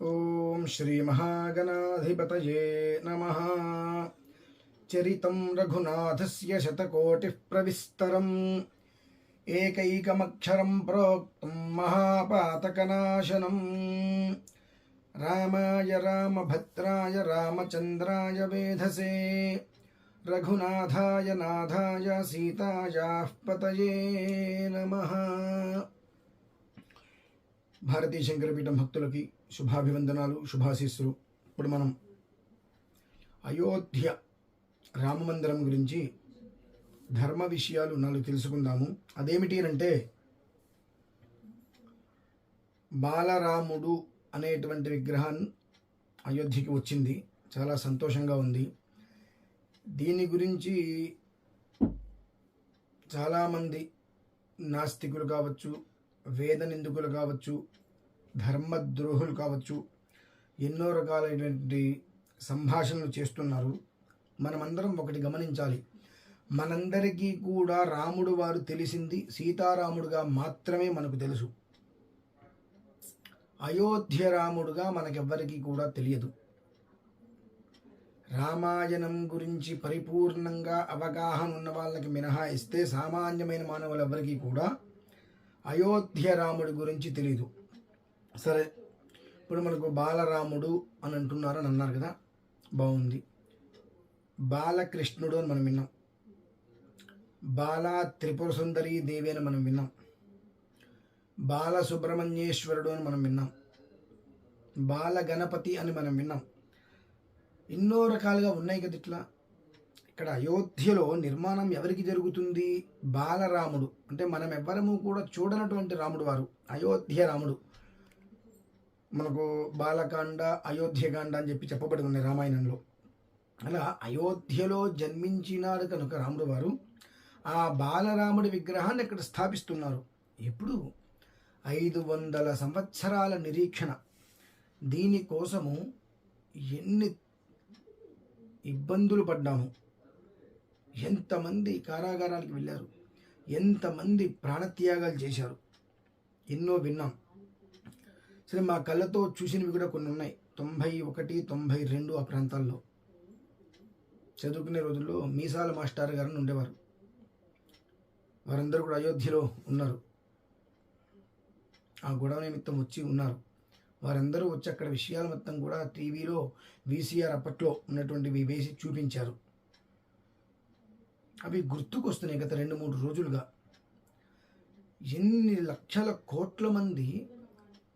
ॐ श्रीमहागणाधिपतये नमः चरितं रघुनाथस्य शतकोटिः प्रविस्तरम् एकैकमक्षरं प्रोक्तं महापातकनाशनम् रामाय रामभद्राय रामचन्द्राय वेधसे रघुनाथाय नाथाय सीतायाः पतये नमः భారతీయ శంకరపీఠం భక్తులకి శుభాభివందనాలు శుభాశీస్సులు. ఇప్పుడు మనం అయోధ్య రామమందిరం గురించి ధర్మ విషయాలు నాలుగు తెలుసుకుందాము. అదేమిటి అంటే బాలరాముడు అనేటువంటి విగ్రహం అయోధ్యకి వచ్చింది. చాలా సంతోషంగా ఉంది. దీని గురించి చాలామంది నాస్తికులు కావచ్చు వేద నిందుకులు కావచ్చు ధర్మద్రోహులు కావచ్చు. ఎన్నో రకాలైనటువంటి సంభాషణలు చేస్తున్నారు. మనమందరం ఒకటి గమనించాలి. మనందరికీ కూడా రాముడు వారు తెలిసింది సీతారాముడుగా మాత్రమే మనకు తెలుసు. అయోధ్య రాముడుగా మనకెవ్వరికీ కూడా తెలియదు. రామాయణం గురించి పరిపూర్ణంగా అవగాహన ఉన్న వాళ్ళకి మినహాయిస్తే సామాన్యమైన మానవులు ఎవరికీ కూడా అయోధ్య రాముడి గురించి తెలియదు సరే ఇప్పుడు మనకు బాలరాముడు అని అంటున్నారు అని అన్నారు కదా? బాగుంది. బాలకృష్ణుడు అని మనం విన్నాం. బాల త్రిపుర సుందరి దేవి అని మనం విన్నాం. బాల సుబ్రహ్మణ్యేశ్వరుడు అని మనం విన్నాం. బాల గణపతి అని మనం విన్నాం. ఎన్నో రకాలుగా ఉన్నాయి కదా ఇట్లా. ఇక్కడ అయోధ్యలో నిర్మాణం ఎవరికి జరుగుతుంది? బాలరాముడు. అంటే మనం ఎవ్వరము కూడా చూడనటువంటి రాముడు వారు అయోధ్య రాముడు. మనకు బాలకాండ అయోధ్యకాండ అని చెప్పి చెప్పబడి ఉన్నాయి రామాయణంలో. అలా అయోధ్యలో జన్మించినాడు కనుక రాముడు వారు ఆ బాలరాముడి విగ్రహాన్ని ఇక్కడ స్థాపిస్తున్నారు. ఎప్పుడు? ఐదు వందల సంవత్సరాల నిరీక్షణ. దీనికోసము ఎన్ని ఇబ్బందులు పడ్డాము. ఎంతమంది కారాగారాలకు వెళ్ళారు. ఎంతమంది ప్రాణత్యాగాలు చేశారు. ఎన్నో విన్నాం. సరే మా కళ్ళతో చూసినవి కూడా కొన్ని ఉన్నాయి. తొంభై ఒకటి తొంభై రెండు ఆ ప్రాంతాల్లో చదువుకునే రోజుల్లో మీసాల మాస్టర్ గారిని ఉండేవారు. వారందరూ కూడా అయోధ్యలో ఉన్నారు. ఆ గొడవ నిమిత్తం వచ్చి ఉన్నారు. వారందరూ వచ్చి అక్కడ విషయాలు మొత్తం కూడా టీవీలో వీసీఆర్ అప్పట్లో ఉన్నటువంటివి వేసి చూపించారు. అవి గుర్తుకొస్తున్నాయి గత రెండు మూడు రోజులుగా. ఎన్ని లక్షల కోట్ల మంది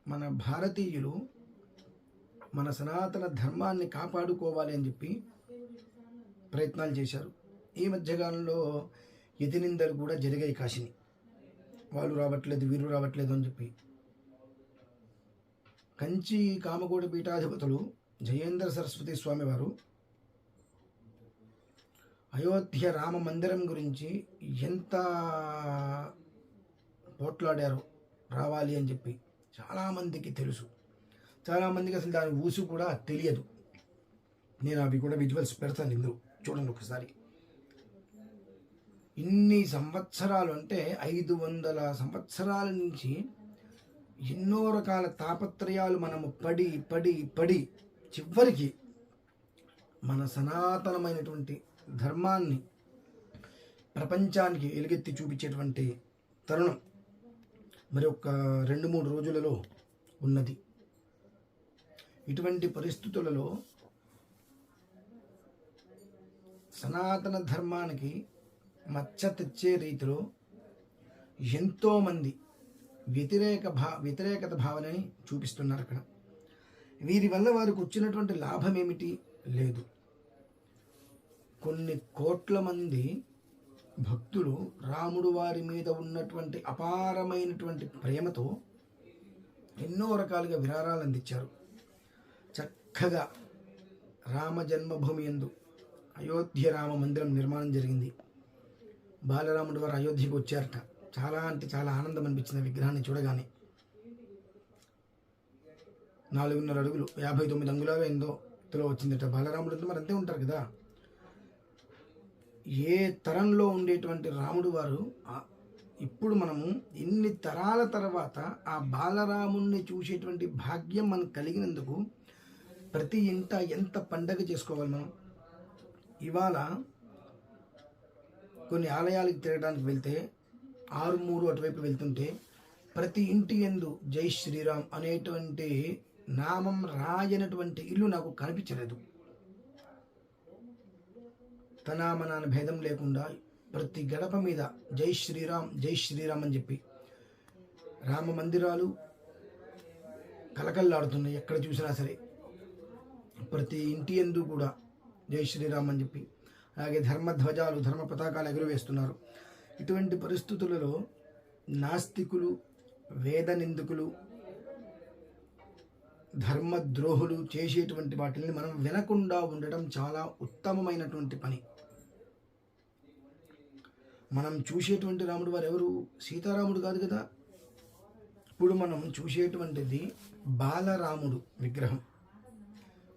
మన భారతీయులు మన సనాతన ధర్మాన్ని కాపాడుకోవాలి అని చెప్పి ప్రయత్నాలు చేశారు. ఈ మధ్యకాలంలో ఎదినిందలు కూడా జరిగాయి కాశీని. వాళ్ళు రావట్లేదు వీరు రావట్లేదు అని చెప్పి. కంచి కామకోటి పీఠాధిపతులు జయేంద్ర సరస్వతి స్వామి వారు అయోధ్య రామ మందిరం గురించి ఎంత పోట్లాడారు రావాలి అని చెప్పి చాలామందికి తెలుసు. చాలామందికి అసలు దాని ఊసి కూడా తెలియదు. నేను అవి కూడా విజువల్స్ పెడతాను ఇందులో. చూడండి ఒకసారి. ఇన్ని సంవత్సరాలు అంటే ఐదు వందల సంవత్సరాల నుంచి ఎన్నో రకాల తాపత్రయాలు మనము పడి పడి పడి చివరికి మన సనాతనమైనటువంటి ధర్మాన్ని ప్రపంచానికి ఎలుగెత్తి చూపించేటువంటి తరుణం. మరి ఒక రెండు మూడు రోజులలో ఉన్నది. ఇటువంటి పరిస్థితులలో సనాతన ధర్మానికి మచ్చ తెచ్చే రీతిలో ఎంతోమంది వ్యతిరేక భా వ్యతిరేకత భావనని చూపిస్తున్నారు అక్కడ. వీరి వల్ల వారికి వచ్చినటువంటి లాభం ఏమిటి? లేదు. కొన్ని కోట్ల మంది భక్తులు రాముడు వారి మీద ఉన్నటువంటి అపారమైనటువంటి ప్రేమతో ఎన్నో రకాలుగా విరారాలు అందించారు. చక్కగా రామ జన్మభూమి ఎందు అయోధ్య రామ మందిరం నిర్మాణం జరిగింది. బాలరాముడు వారు అయోధ్యకు వచ్చారట. చాలా అంటే చాలా ఆనందం అనిపించింది విగ్రహాన్ని చూడగానే. నాలుగున్నర అడుగులు యాభై తొమ్మిది అంగుళాలు ఏందో ఇందులో వచ్చిందట బాలరాముడు అంటే మరి అంతే ఉంటారు కదా. ఏ తరంలో ఉండేటువంటి రాముడు వారు ఇప్పుడు మనము ఇన్ని తరాల తర్వాత ఆ బాలరాముణ్ణి చూసేటువంటి భాగ్యం మనకు కలిగినందుకు ప్రతి ఇంట ఎంత పండగ చేసుకోవాలి మనం? ఇవాళ కొన్ని ఆలయాలకు తిరగడానికి వెళ్తే ఆరు మూడు అటువైపు వెళ్తుంటే ప్రతి ఇంటి ఎందు జై శ్రీరామ్ అనేటువంటి నామం రాయనటువంటి ఇల్లు నాకు కనిపించలేదు. తనామనాన భేదం లేకుండా ప్రతి గడప మీద జై శ్రీరామ్ జై శ్రీరామ్ అని చెప్పి రామ మందిరాలు కలకల్లాడుతున్నాయి ఎక్కడ చూసినా సరే. ప్రతి ఇంటి ఎందు కూడా జై శ్రీరామ్ అని చెప్పి అలాగే ధర్మధ్వజాలు ధర్మ పతాకాలు ఎగురవేస్తున్నారు. ఇటువంటి పరిస్థితులలో నాస్తికులు వేద నిందుకులు ధర్మద్రోహులు చేసేటువంటి వాటిని మనం వినకుండా ఉండడం చాలా ఉత్తమమైనటువంటి పని. మనం చూసేటువంటి రాముడు వారు ఎవరు? సీతారాముడు కాదు కదా. ఇప్పుడు మనం చూసేటువంటిది బాలరాముడు విగ్రహం.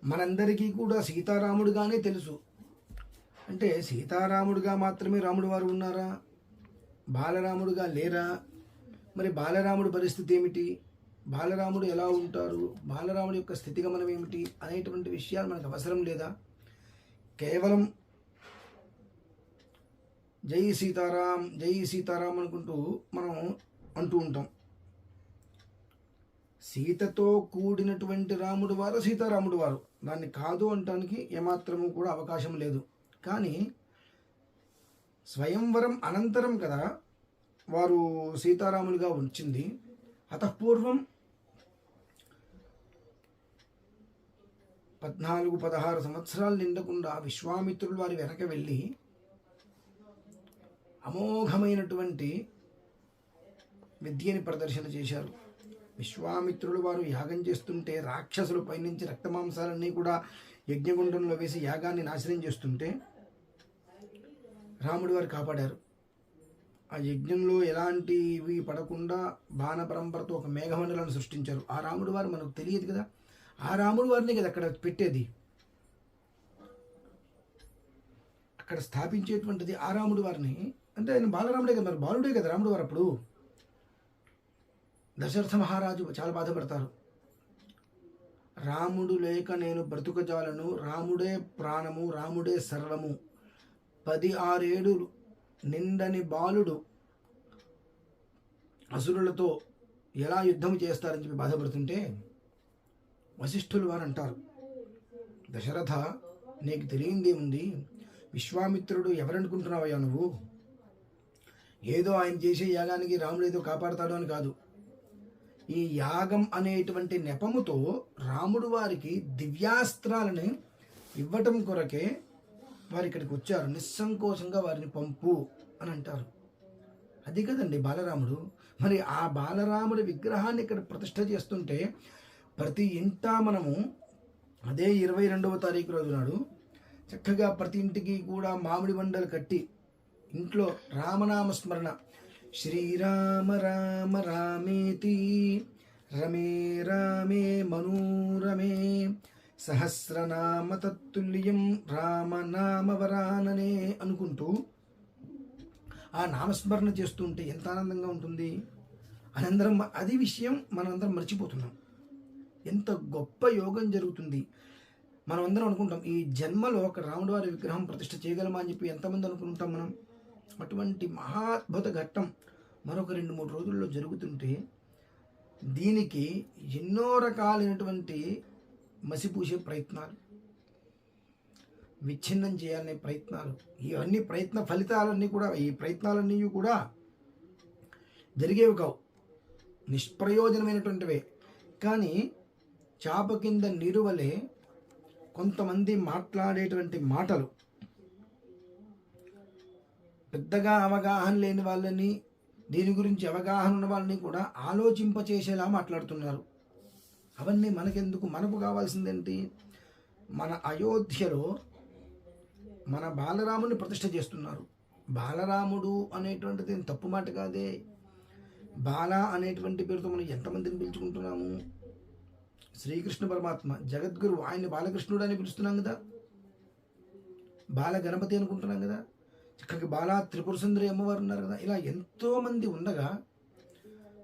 మనందరికీ కూడా సీతారాముడుగానే తెలుసు. అంటే సీతారాముడుగా మాత్రమే రాముడు వారు ఉన్నారా? బాలరాముడుగా లేరా? మరి బాలరాముడి పరిస్థితి ఏమిటి? బాలరాముడు ఎలా ఉంటారు? బాలరాముడి యొక్క స్థితిగమనం ఏమిటి? అనేటువంటి విషయాలు మనకు అవసరం లేదా? కేవలం జై సీతారాం జై సీతారాం అనుకుంటూ మనం అంటూ ఉంటాం. సీతతో కూడినటువంటి రాముడు వారు సీతారాముడు వారు. దాన్ని కాదు అనటానికి ఏమాత్రము కూడా అవకాశం లేదు. కానీ స్వయంవరం అనంతరం కదా వారు సీతారాములుగా వచ్చింది. అతపూర్వం పద్నాలుగు పదహారు సంవత్సరాలు నిండకుండా విశ్వామిత్రులు వారి వెనక వెళ్ళి అమోఘమైనటువంటి విద్యని ప్రదర్శన చేశారు. విశ్వామిత్రులు వారు యాగం చేస్తుంటే రాక్షసులు పైనుంచి రక్తమాంసాలన్నీ కూడా యజ్ఞగుండంలో వేసి యాగాన్ని నాశనం చేస్తుంటే రాముడు వారు కాపాడారు. ఆ యజ్ఞంలో ఎలాంటివి పడకుండా బాణ పరంపరతో ఒక మేఘమండలాన్ని సృష్టించారు. ఆ రాముడు వారు మనకు తెలియదు కదా. ఆ రాముడు వారిని కదా అక్కడ పెట్టేది. అక్కడ స్థాపించేటువంటిది ఆ రాముడు వారిని అంటే ఆయన బాలరాముడే కదా మరి? బాలుడే కదా రాముడు వారు అప్పుడు? దశరథ మహారాజు చాలా బాధపడతారు. రాముడు లేక నేను బ్రతుకజాలను రాముడే ప్రాణము రాముడే సర్వము పది ఆరేడు నిండని బాలుడు అసురులతో ఎలా యుద్ధం చేస్తారని చెప్పి బాధపడుతుంటే వశిష్ఠులు వారు అంటారు దశరథ నీకు తెలియందేముంది విశ్వామిత్రుడు ఎవరనుకుంటున్నావయ్యా నువ్వు? ఏదో ఆయన చేసే యాగానికి రాముడు ఏదో కాపాడతాడు అని కాదు. ఈ యాగం అనేటువంటి నెపముతో రాముడు వారికి దివ్యాస్త్రాలని ఇవ్వటం కొరకే వారు ఇక్కడికి వచ్చారు. నిస్సంకోచంగా వారిని పంపు అని అంటారు. అది కదండి బాలరాముడు. మరి ఆ బాలరాముడి విగ్రహాన్ని ఇక్కడ ప్రతిష్ట చేస్తుంటే ప్రతి ఇంటా మనము అదే ఇరవై రెండవ తారీఖు రోజు నాడు చక్కగా ప్రతి ఇంటికి కూడా మామిడి మండలు కట్టి ఇంట్లో రామనామ స్మరణ శ్రీరామ రామ రామేతి. రమే రామే మనోరమే సహస్రనామ తత్తుల్యం రామనామవరాననే అనుకుంటూ ఆ నామస్మరణ చేస్తుంటే ఎంత ఆనందంగా ఉంటుంది. అనందరం అది విషయం మనందరం మర్చిపోతున్నాం. ఎంత గొప్ప యోగం జరుగుతుంది. మనం అందరం అనుకుంటాం ఈ జన్మలో ఒక రాముడు వారి విగ్రహం ప్రతిష్ఠ చేయగలమా అని చెప్పి ఎంతమంది అనుకుంటాం మనం? అటువంటి మహాద్భుత ఘట్టం మరొక రెండు మూడు రోజుల్లో జరుగుతుంటే దీనికి ఎన్నో రకాలైనటువంటి మసిపూసే ప్రయత్నాలు విచ్ఛిన్నం చేయాలనే ప్రయత్నాలు ఇవన్నీ ప్రయత్న ఫలితాలన్నీ కూడా ఈ ప్రయత్నాలన్నీ కూడా జరిగేవి కావు. నిష్ప్రయోజనమైనటువంటివే. కానీ చాప కింద నీరువలే కొంతమంది మాట్లాడేటువంటి మాటలు పెద్దగా అవగాహన లేని వాళ్ళని దీని గురించి అవగాహన ఉన్న వాళ్ళని కూడా ఆలోచింపచేసేలా మాట్లాడుతున్నారు. అవన్నీ మనకెందుకు? మనకు కావాల్సిందేంటి? మన అయోధ్యలో మన బాలరాముని ప్రతిష్ట చేస్తున్నారు. బాలరాముడు అనేటువంటిది తప్పు మాట కాదే? బాల అనేటువంటి పేరుతో మనం ఎంతమందిని పిలుచుకుంటున్నాము? శ్రీకృష్ణ పరమాత్మ జగద్గురు ఆయన్ని బాలకృష్ణుడు అని పిలుస్తున్నాం కదా? బాల గణపతి అనుకుంటున్నాం కదా? చక్కగా బాలా త్రిపుర సుందరి అమ్మవారు ఉన్నారు కదా. ఇలా ఎంతోమంది ఉండగా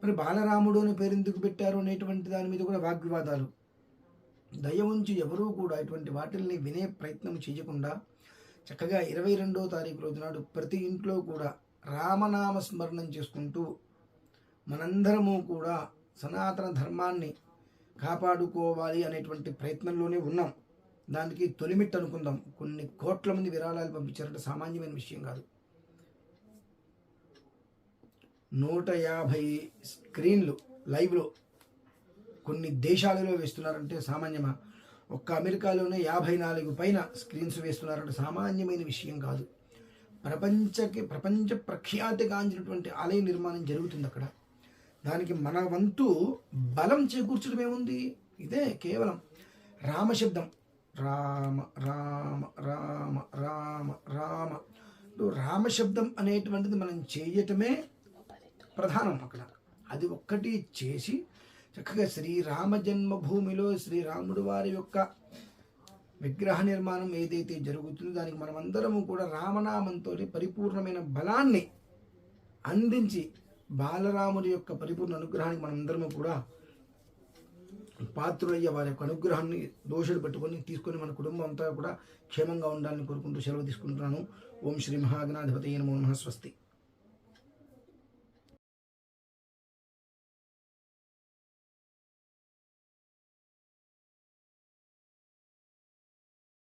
మరి బాలరాముడు అనే పేరు ఎందుకు పెట్టారు అనేటువంటి దాని మీద కూడా వాగ్వివాదాలు. దయ ఉంచి ఎవరూ కూడా ఇటువంటి వాటిల్ని వినే ప్రయత్నం చేయకుండా చక్కగా ఇరవై రెండో తారీఖు రోజు నాడు ప్రతి ఇంట్లో కూడా రామనామ స్మరణం చేసుకుంటూ మనందరము కూడా సనాతన ధర్మాన్ని కాపాడుకోవాలి అనేటువంటి ప్రయత్నంలోనే ఉన్నాం. దానికి తొలిమిట్ అనుకుందాం. కొన్ని కోట్ల మంది విరాళాలు పంపించారంటే. సామాన్యమైన విషయం కాదు. నూట యాభై స్క్రీన్లు లైవ్లో కొన్ని దేశాలలో వేస్తున్నారంటే సామాన్యమా? ఒక్క అమెరికాలోనే యాభై నాలుగు పైన స్క్రీన్స్ వేస్తున్నారంటే సామాన్యమైన విషయం కాదు. ప్రపంచకి ప్రపంచ ప్రఖ్యాతిగాంచినటువంటి ఆలయ నిర్మాణం జరుగుతుంది అక్కడ. దానికి మన వంతు బలం చేకూర్చడం ఏముంది ఇదే కేవలం రామశబ్దం. రామ రామ రామ రామ రామ. ఇప్పుడు రామశబ్దం అనేటువంటిది మనం చేయటమే ప్రధానం అక్కడ అది ఒక్కటి చేసి చక్కగా శ్రీరామ జన్మభూమిలో శ్రీరాముడు వారి యొక్క విగ్రహ నిర్మాణం ఏదైతే జరుగుతుందో దానికి మనమందరము కూడా రామనామంతో పరిపూర్ణమైన బలాన్ని అందించి బాలరాముడి యొక్క పరిపూర్ణ అనుగ్రహానికి మనందరము కూడా పాత్రులయ్యే వారి యొక్క అనుగ్రహాన్ని దోషులు పెట్టుకొని తీసుకొని మన కుటుంబం అంతా కూడా క్షేమంగా ఉండాలని కోరుకుంటూ సెలవు తీసుకుంటున్నాను. ఓం శ్రీ మహాగణాధిపతి నమో నమ. స్వస్తి.